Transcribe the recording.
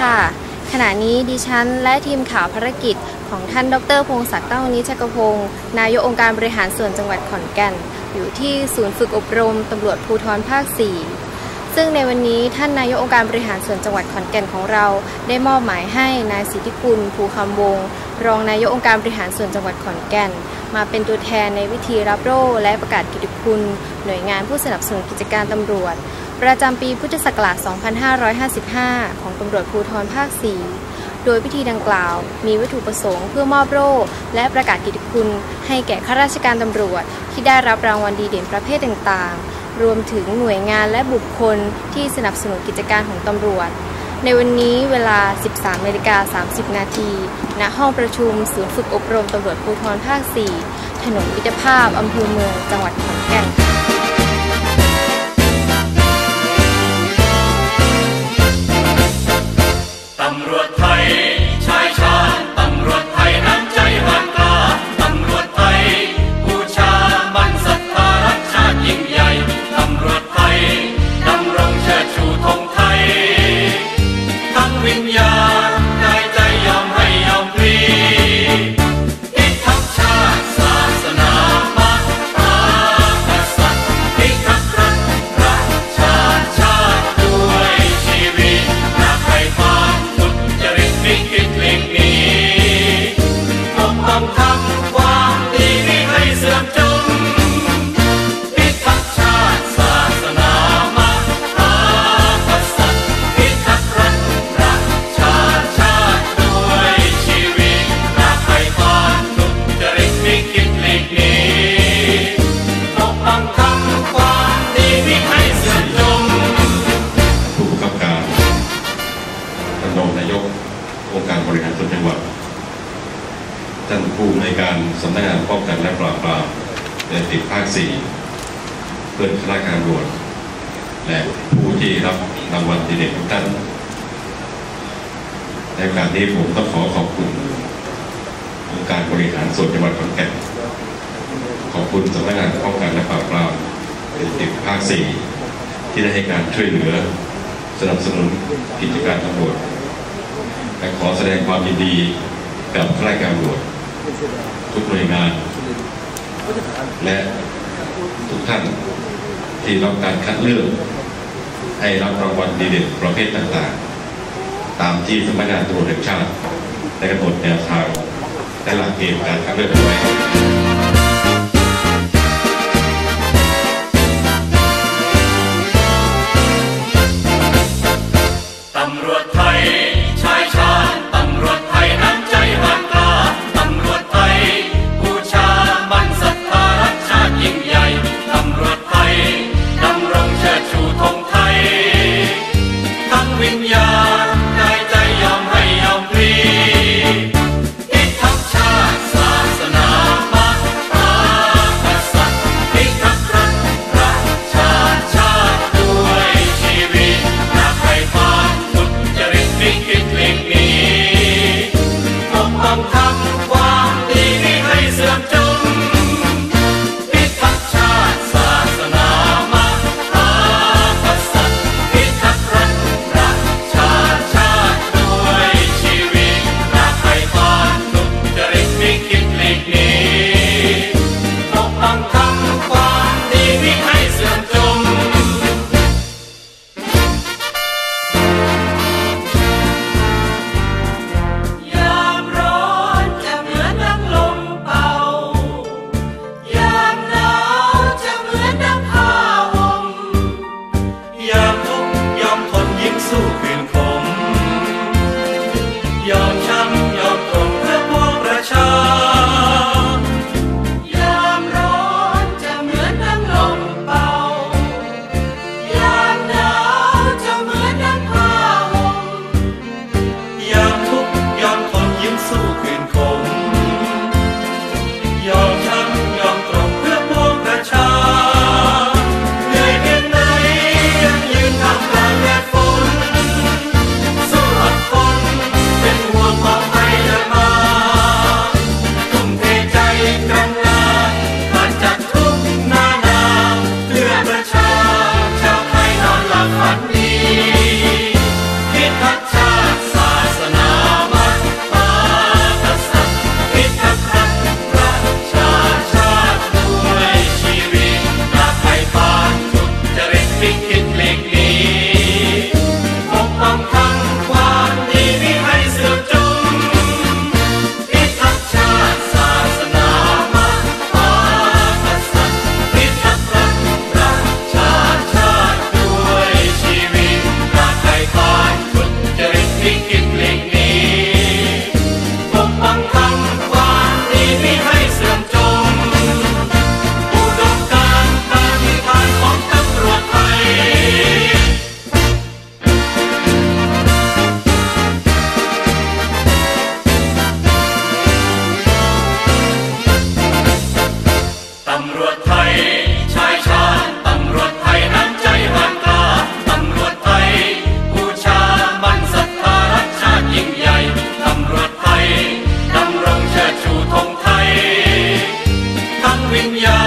ค่ะ ขณะนี้ดิฉันและทีมข่าวภารกิจของท่านดรพงศักดิ์เต้านิชกพงศ์นายกองค์การบริหารส่วนจังหวัดขอนแก่น อยู่ที่ศูนย์ฝึกอบรมตำรวจภูธรภาค 4 ซึ่งในวันนี้ท่านนายกองค์การบริหารส่วนจังหวัดขอนแก่นของเรา ได้มอบหมายให้นายสิทธิกุลภูคำวงศ์รองนายกองค์การบริหารส่วนจังหวัดขอนแก่น มาเป็นตัวแทนในวิธีรับโล่และประกาศกิตติคุณ หน่วยงานผู้สนับสนุนกิจการตำรวจ ประจำปีพุทธศักราช 2555 ของตำรวจภูธรภาค 4 โดยพิธีดังกล่าวมีวัตถุประสงค์เพื่อมอบโล่และประกาศกิตติคุณ ให้แก่ข้าราชการตำรวจ ที่ได้รับรางวัลดีเด่นประเภทต่างๆ รวมถึงหน่วยงานและบุคคลที่สนับสนุนกิจการของตำรวจ ในวันนี้เวลา 13นาฬิกา30 นาทีณห้องประชุมศูนย์ฝึกอบรมตำรวจภูธรภาค 4 ถนนมิตรภาพอำเภอเมืองจังหวัดขอนแก่น ในการสำนักงานป้องกันและปราบปรามยาติดภาค 4 เพื่อนข้าราชการตำรวจ และผู้ที่รับรางวัลดีเด่นทุกท่านในกาสนี้ผมต้องขอขอบคุณองค์การบริหารส่วนจังหวัดขอนแก่นขอบคุณสำนักงานป้องกันและปราบปรามยาติดภาค 4 ที่ได้ให้การช่วยเหลือสนับสนุนกิจการตำรวจและขอแสดงความยินดีกับข้าราชการตำรวจ ทุกหน่วยงาน และทุกท่านที่รับการคัดเลือก ให้รับรางวัลดีเด่นประเภทต่างๆ ตามที่สำนักงานตำรวจแห่งชาติได้กำหนดแนวทางและหลักเกณฑ์การคัดเลือกไว้ speaking. วิญญา